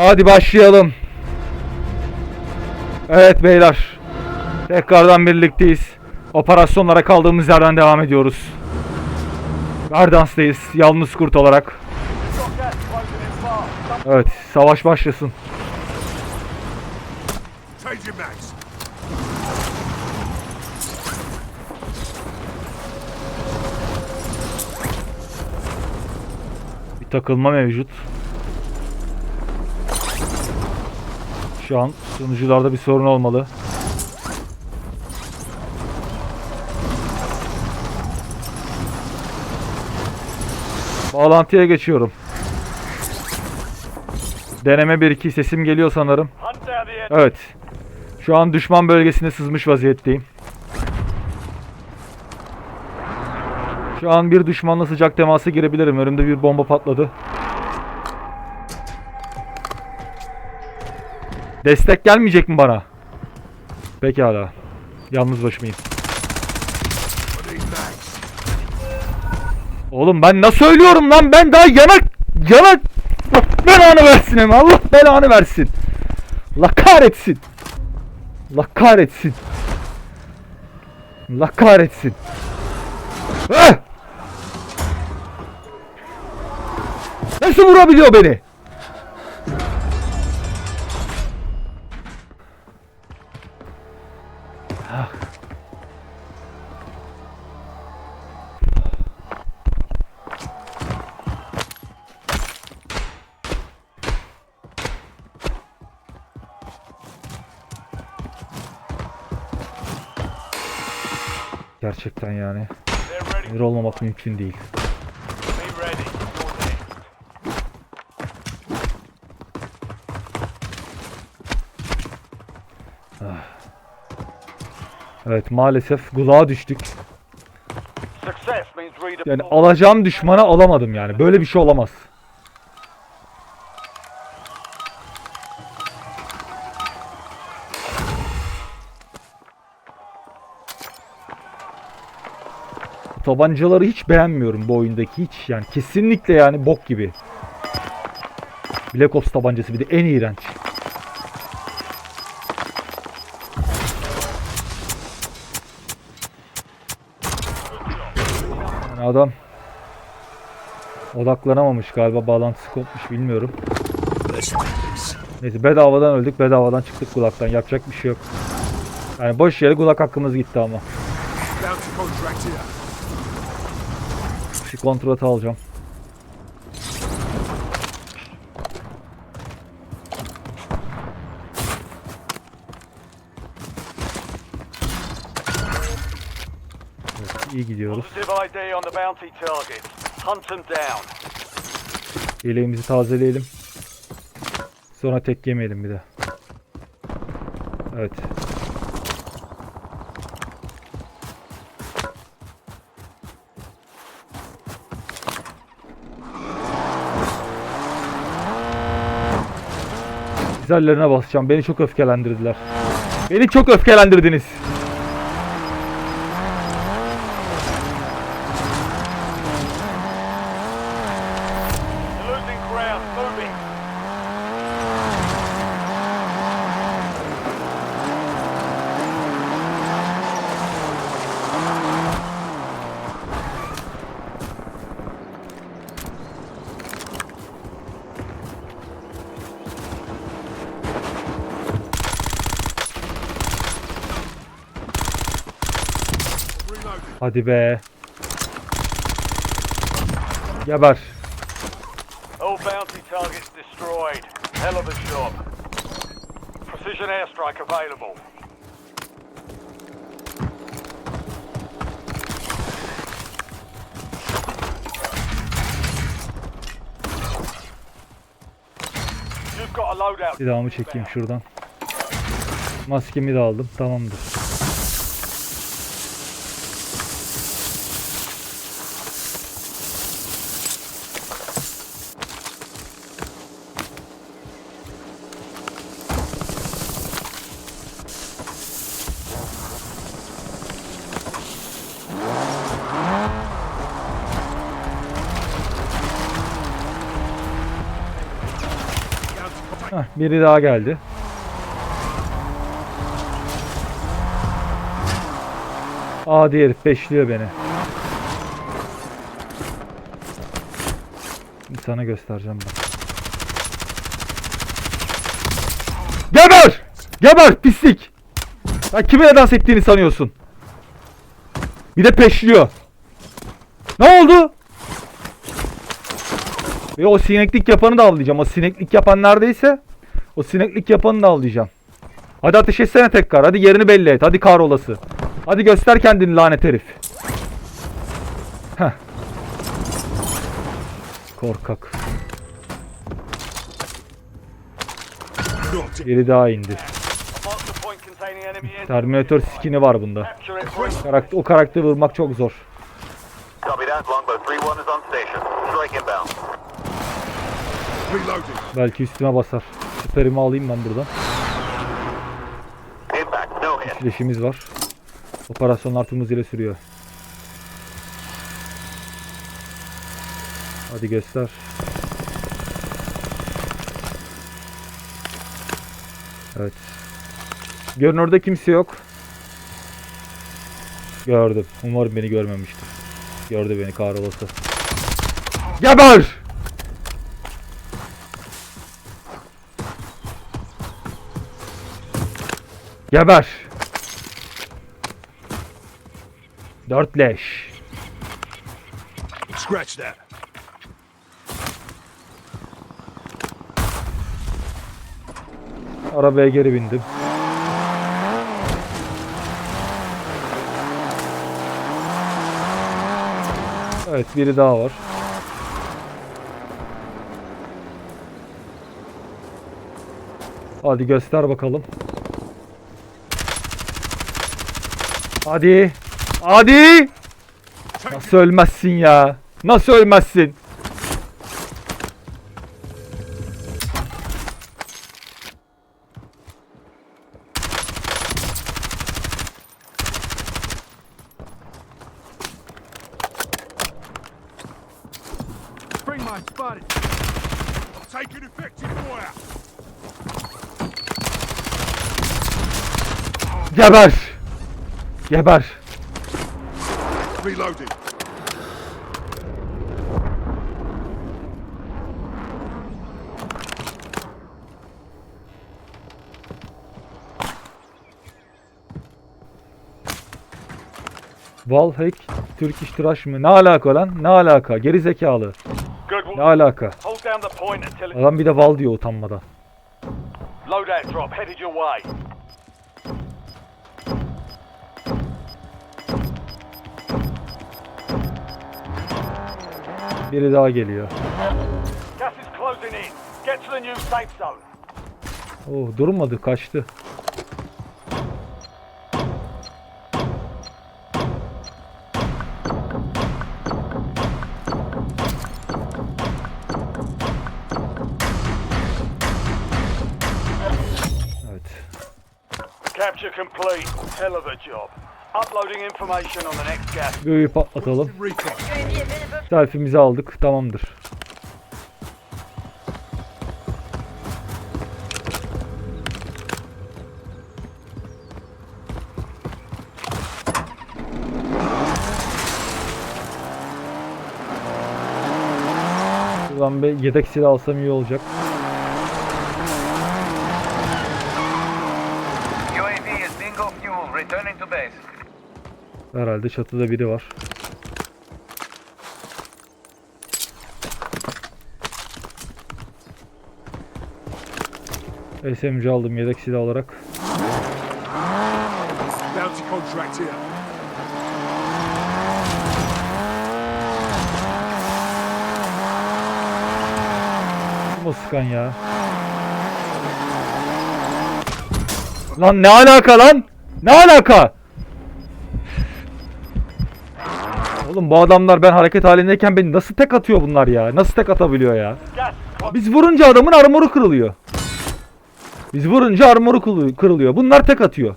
Hadi başlayalım. Evet beyler. Tekrardan birlikteyiz. Operasyonlara kaldığımız yerden devam ediyoruz. Verdans'tayız. Yalnız kurt olarak. Evet, savaş başlasın. Bir takılma mevcut. Şu an sunucularda bir sorun olmalı. Bağlantıya geçiyorum. Deneme 1-2 sesim geliyor sanırım. Evet. Şu an düşman bölgesine sızmış vaziyetteyim. Şu an bir düşmanla sıcak temasa girebilirim. Önümde bir bomba patladı. Destek gelmeyecek mi bana? Pekala. Yalnız başımayım. Oğlum ben nasıl ölüyorum lan? Ben daha yanak yanak belanı versin hem Allah belanı versin. Allah kahretsin. Allah kahretsin. Allah kahretsin. Eh! Nasıl vurabiliyor beni? Gerçekten yani. Sinir olmamak mümkün değil. Next. Evet maalesef gulağa düştük. Yani alacağım düşmana alamadım yani. Böyle bir şey olamaz. Tabancaları hiç beğenmiyorum bu oyundaki hiç yani kesinlikle yani bok gibi. Black Ops tabancası bir de en iğrenç. Yani adam odaklanamamış galiba bağlantısı kopmuş bilmiyorum. Neyse bedavadan öldük bedavadan çıktık kulaktan yapacak bir şey yok. Yani boş yere kulak hakkımız gitti ama. Şu kontratı alacağım. Evet, iyi gidiyoruz. Yeleğimizi tazeleyelim. Sonra tek yemeyelim bir de. Evet. Güzellerine basacağım. Beni çok öfkelendirdiler. Beni çok öfkelendirdiniz. Hadi be. Geber. All bounty targets destroyed. Hell of a job. Precision airstrike available. You've got a loadout. Silahımı çekeyim şuradan. Maskemi de aldım. Tamamdır. Heh, biri daha geldi. Adi herif peşliyor beni. Sana göstereceğim ben. Geber! Geber pislik! Sen kime dans ettiğini sanıyorsun? Bir de peşliyor. Ne oldu? Ve o sineklik yapanı da avlayacağım. O sineklik yapan neredeyse o sineklik yapanı da avlayacağım. Hadi ateş etsene tekrar. Hadi yerini belli et. Hadi kahrolası. Hadi göster kendini lanet herif. Heh. Korkak. Biri daha indi. Terminator skin'i var bunda. Karakter, o karakteri vurmak çok zor. Copy that. Longbow 3-1 is on station. Strike inbound. Belki üstüme basar. Süperimi alayım ben buradan. Fleşimiz var. Operasyonlar tüm hızıyla sürüyor. Hadi göster. Evet. Görünürde kimse yok. Gördüm. Umarım beni görmemiştir. Gördü beni kahrolası. Geber! Geber! Dört leş. Scratch that. Arabaya geri bindim. Evet biri daha var. Hadi göster bakalım. Hadi. Hadi. Nasıl ölmezsin ya? Nasıl ölmezsin? Geber. Geber. Reloading. Valhek Türk iş tıraş mı? Ne alaka lan? Ne alaka? Geri zekalı. Ne alaka? Adam bir de Val diyor utanmadan. Loadout drop headed your way. Biri daha geliyor. Oh durmadı kaçtı. Evet. Capture complete. Hell of a job. Uploading information on the next gas. Göğü patlatalım. Selfie'mizi aldık. Tamamdır. Buradan bir yedek silah alsam iyi olacak. Herhalde çatıda biri var. SMG aldım yedek silah olarak. Kim sıkan ya? Lan ne alaka lan? Ne alaka? Oğlum bu adamlar ben hareket halindeyken beni nasıl tek atıyor bunlar ya? Nasıl tek atabiliyor ya? Biz vurunca adamın armoru kırılıyor. Biz vurunca armoru kırılıyor. Bunlar tek atıyor.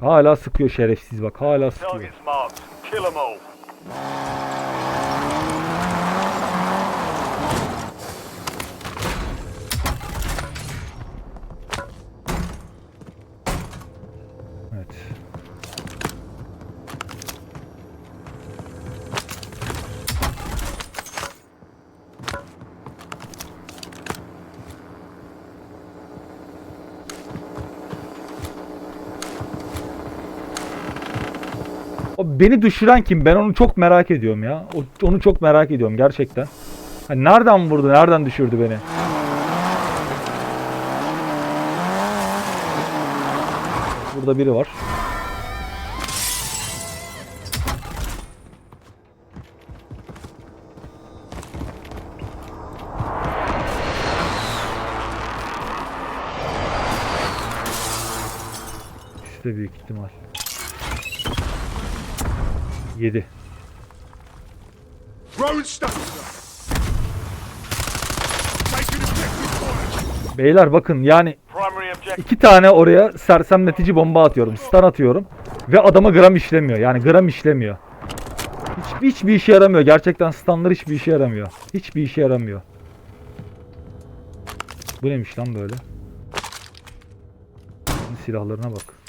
Hala sıkıyor şerefsiz bak. Hala sıkıyor. Beni düşüren kim? Ben onu çok merak ediyorum ya. O- onu çok merak ediyorum gerçekten. Hani nereden vurdu? Nereden düşürdü beni? Burada biri var. İşte büyük ihtimal. 7. Throwing stones up. Taking effective fire. Beyler bakın yani iki tane oraya sersemletici bomba atıyorum. Stun atıyorum. Ve adama gram işlemiyor. Yani gram işlemiyor. Hiç, hiçbir işe yaramıyor. Gerçekten stunlar hiçbir işe yaramıyor. Hiçbir işe yaramıyor. Bu neymiş lan böyle? Silahlarına bak.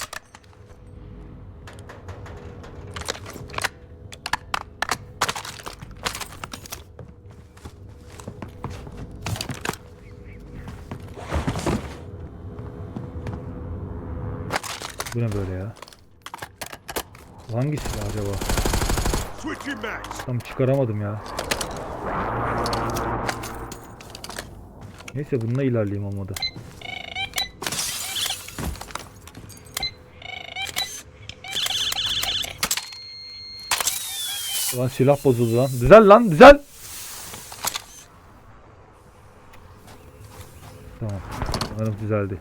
Bu ne böyle ya? Hangi silah acaba? Tam çıkaramadım ya. Neyse bununla ilerleyeyim olmadı. Lan silah bozuldu lan. Düzel lan düzel. Tamam. Sanırım düzeldi.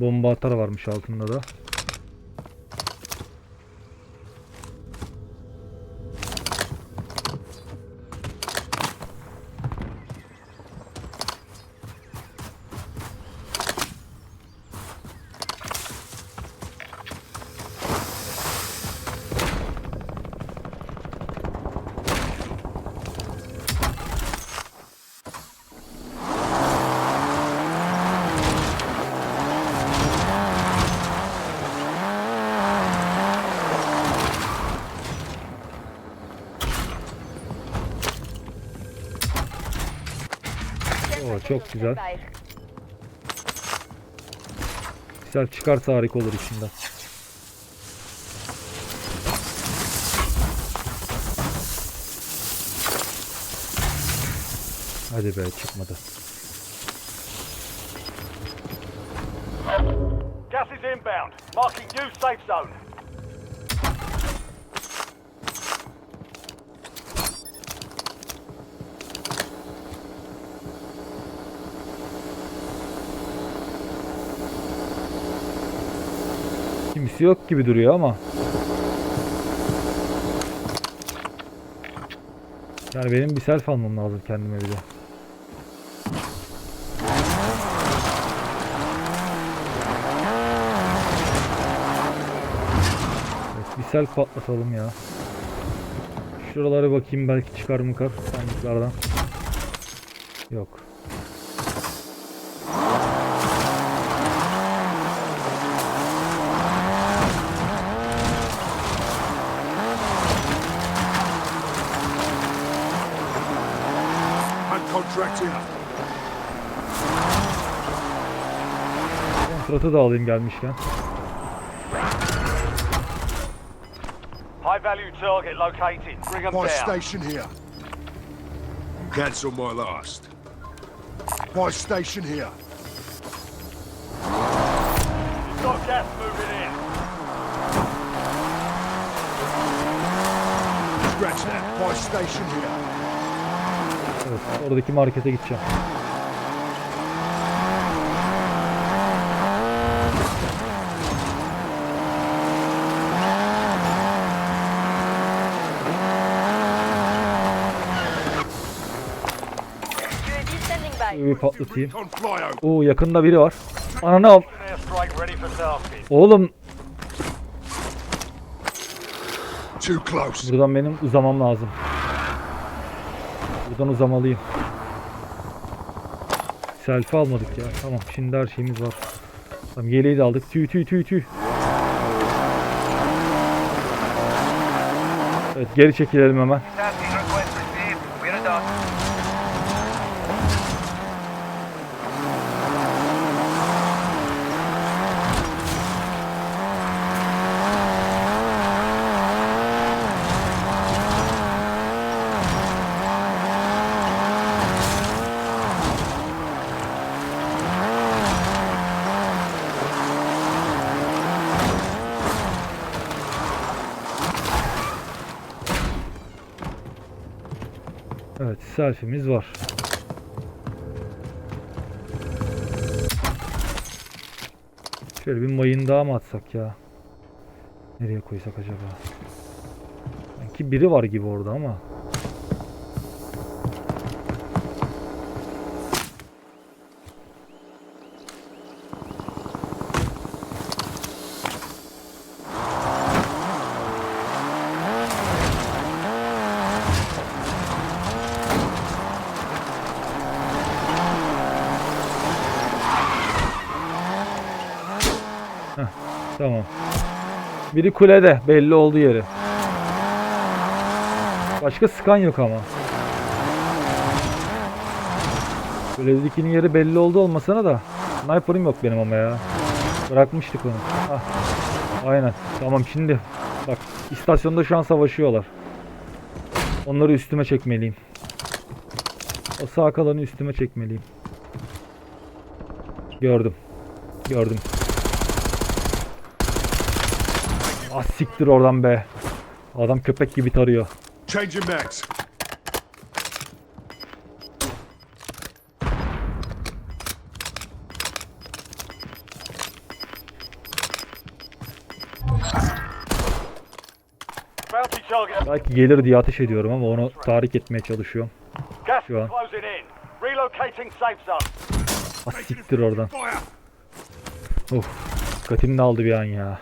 Bomba atar varmış altında da. Çok güzel. Güzel çıkarsa harika olur içinden. Hadi be çıkmadı. Kimse yok gibi duruyor ama. Yani benim bir self almam lazım kendime bir. Evet, bir self patlatalım ya. Şuralara bakayım belki çıkar mı kar sandıklardan. Yok. Kontratı da alayım gelmişken. High value target located. Bring them down. station here. Cancel my last. Buy station here. You've got gas moving in. Scratch that. Buy station here. Evet, oradaki markete gideceğim. Bir patlatayım. Oo yakında biri var. Ananı al. Oğlum Too close. buradan benim uzamam lazım. Buradan uzamalıyım. Selfie almadık ya. Tamam şimdi her şeyimiz var. Tamam yeleği de aldık. Tüy tüy tüy tüy. Evet geri çekilelim hemen. Evet selfie'miz var. Şöyle bir mayın daha mı atsak ya? Nereye koysak acaba? Sanki biri var gibi orada ama. Tamam. Biri kulede belli oldu yeri. Başka sıkan yok ama. Kuledekinin yeri belli oldu olmasına da sniper'ım yok benim ama ya. Bırakmıştık onu. Ah. Aynen. Tamam şimdi. Bak istasyonda şu an savaşıyorlar. Onları üstüme çekmeliyim. O sağ kalanı üstüme çekmeliyim. Gördüm. Gördüm. Ah siktir oradan be. Adam köpek gibi tarıyor. Changing target. Belki gelir diye ateş ediyorum ama onu tahrik etmeye çalışıyorum. Gas Şu an. is closing in. Relocating safe zone. Ah siktir oradan. Of. Dikkatim de aldı bir an ya.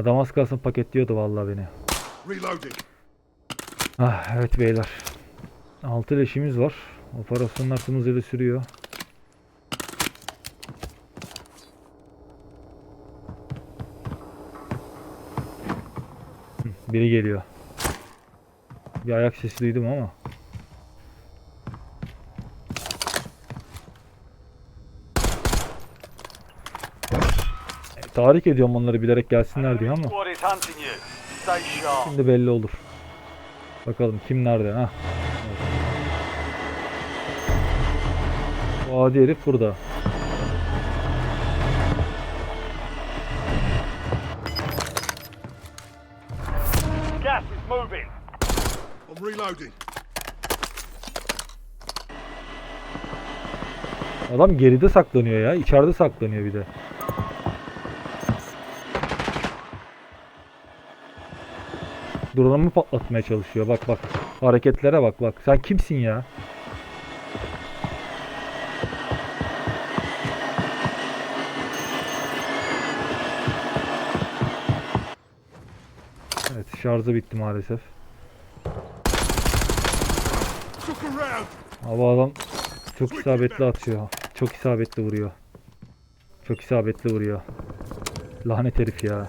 Adam az kalsın paketliyordu vallahi beni. Ah evet beyler. 6 leşimiz var. Operasyonlar tüm hızıyla sürüyor. Biri geliyor. Bir ayak sesi duydum ama. Tahrik ediyorum onları bilerek gelsinler diye ama. Şimdi belli olur. Bakalım kim nerede ha? Bu adi herif burada. Gas is moving. I'm reloading. Adam geride saklanıyor ya. içeride saklanıyor bir de. Drone'umu patlatmaya çalışıyor. Bak bak. Hareketlere bak bak. Sen kimsin ya? Evet şarjı bitti maalesef. Ama adam çok isabetli atıyor. Çok isabetli vuruyor. Çok isabetli vuruyor. Lanet herif ya.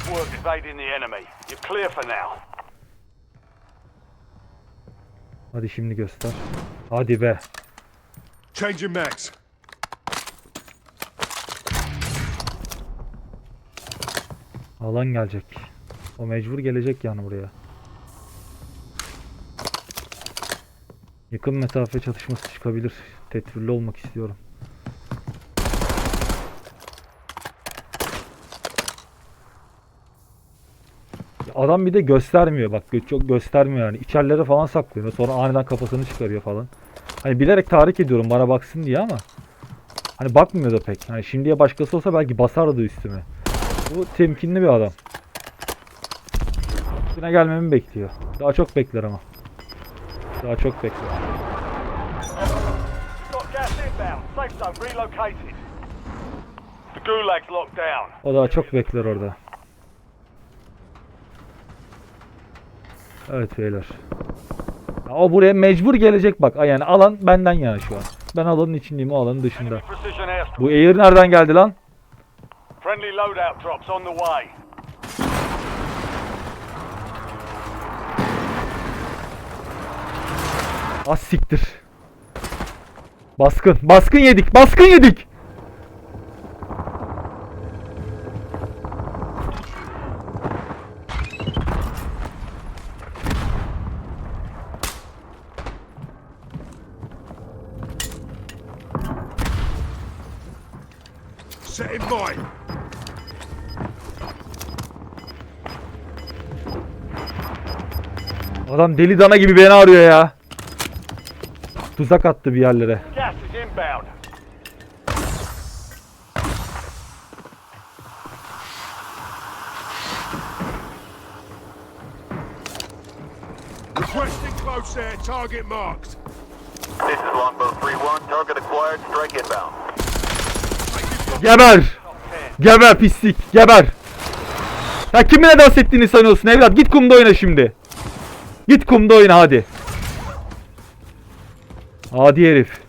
Solid work evading the enemy. You're clear for now. Hadi şimdi göster. Hadi be. Changing mags. Alan gelecek. O mecbur gelecek yani buraya. Yakın mesafe çatışması çıkabilir. Tedbirli olmak istiyorum. Adam bir de göstermiyor bak çok göstermiyor yani içerilere falan saklıyor sonra aniden kafasını çıkarıyor falan. Hani bilerek tahrik ediyorum bana baksın diye ama hani bakmıyor da pek. Hani şimdiye başkası olsa belki basardı üstüme. Bu temkinli bir adam. Üstüne gelmemi bekliyor. Daha çok bekler ama. Daha çok bekler. O daha çok bekler orada. Evet beyler. Ya o buraya mecbur gelecek bak. Yani alan benden yana şu an. Ben alanın içindeyim o alanın dışında. Bu air nereden geldi lan? Friendly loadout drops on the way. Az siktir. Baskın. Baskın yedik. Baskın yedik. Mine. Adam deli dana gibi beni arıyor ya. Tuzak attı bir yerlere. Gas is inbound. Requesting close air. Target marked. This is Longbow 3-1. Target acquired. Strike inbound. Geber! Geber pislik, geber! Ya kimine dans ettiğini sanıyorsun evlat? Git kumda oyna şimdi. Git kumda oyna hadi. Hadi herif.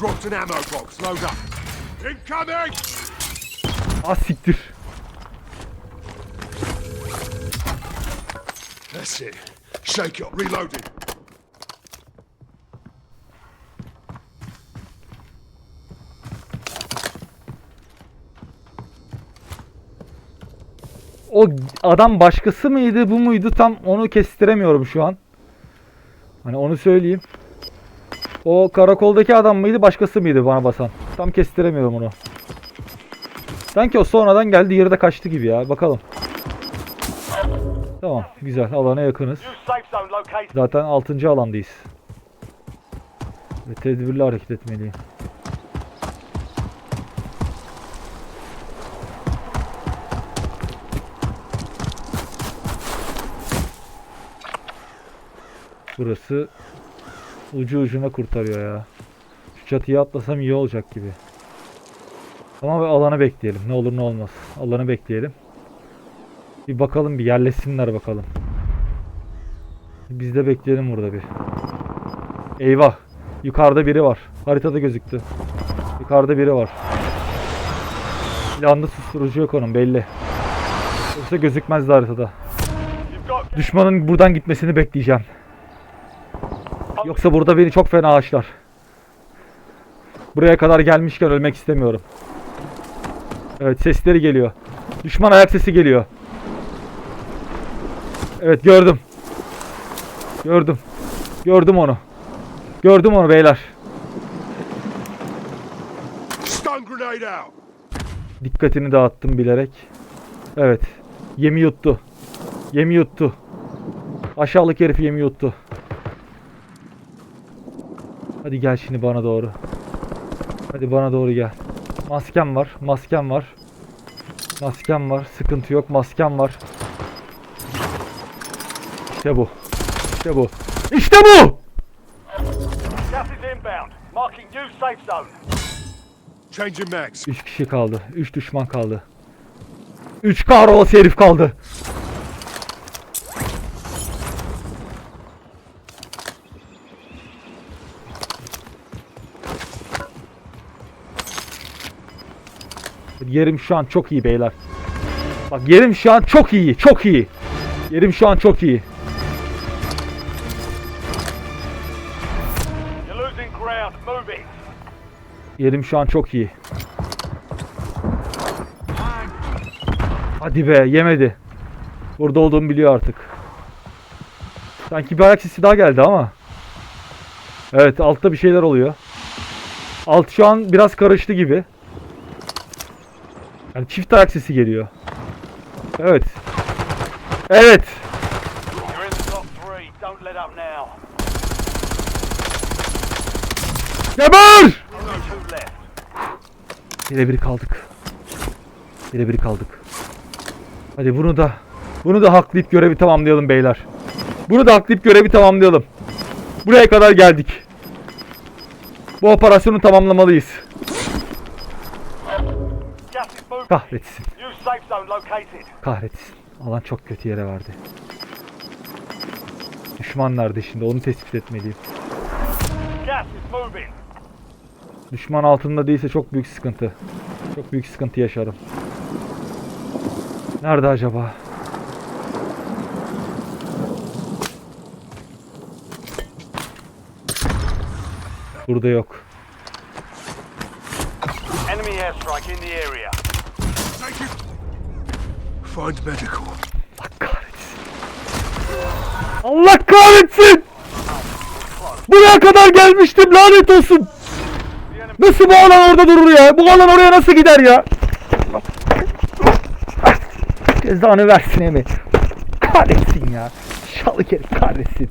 Dropped an ammo box. Load up. Incoming! Az siktir. That's it. Shake it. Reloading. O adam başkası mıydı bu muydu tam onu kestiremiyorum şu an. Hani onu söyleyeyim. O karakoldaki adam mıydı başkası mıydı bana basan? Tam kestiremiyorum onu. Sanki o sonradan geldi yerde kaçtı gibi ya bakalım. Tamam güzel alana yakınız. Zaten 6. alandayız. Ve tedbirli hareket etmeliyim. Burası ucu ucuna kurtarıyor ya. Şu çatıya atlasam iyi olacak gibi. Ama bir alanı bekleyelim. Ne olur ne olmaz. Alanı bekleyelim. Bir bakalım bir yerleşsinler bakalım. Biz de bekleyelim burada bir. Eyvah. Yukarıda biri var. Haritada gözüktü. Yukarıda biri var. Silahında susturucu yok onun belli. Yoksa gözükmezdi haritada. Düşmanın buradan gitmesini bekleyeceğim. Yoksa burada beni çok fena ağaçlar. Buraya kadar gelmişken ölmek istemiyorum. Evet sesleri geliyor. Düşman ayak sesi geliyor. Evet gördüm. Gördüm. Gördüm onu. Gördüm onu beyler. Dikkatini dağıttım bilerek. Evet. Yemi yuttu. Yemi yuttu. Aşağılık herif yemi yuttu. Hadi gel şimdi bana doğru. Hadi bana doğru gel. Maskem var. Maskem var. Maskem var. Sıkıntı yok. Maskem var. İşte bu. İşte bu. İşte bu! gas is inbound. Marking new safe zone. Changing mags. 3 kişi kaldı. 3 düşman kaldı. 3 kahrolası herif kaldı. Yerim şu an çok iyi beyler. Bak yerim şu an çok iyi. Çok iyi. Yerim şu an çok iyi. Yerim şu an çok iyi. Hadi be yemedi. Burada olduğumu biliyor artık. Sanki bir ayak sesi daha geldi ama. Evet altta bir şeyler oluyor. Alt şu an biraz karıştı gibi. Yani çift ayak sesi geliyor. Evet. Evet. Geber! Left. Birebir kaldık. Birebir kaldık. Hadi bunu da bunu da haklayıp görevi tamamlayalım beyler. Bunu da haklayıp görevi tamamlayalım. Buraya kadar geldik. Bu operasyonu tamamlamalıyız. Kahretsin. Kahretsin. Alan çok kötü yere verdi. Düşman nerede şimdi onu tespit etmeliyim. Düşman altında değilse çok büyük sıkıntı. Çok büyük sıkıntı yaşarım. Nerede acaba? Burada yok. Enemy airstrike in the area. Take it. Find medical. Allah kahretsin. Allah kahretsin! Buraya kadar gelmiştim lanet olsun. Nasıl bu alan orada durur ya? Bu alan oraya nasıl gider ya? Cezanı versin Emi. Kahretsin ya. Şalı herif kahretsin.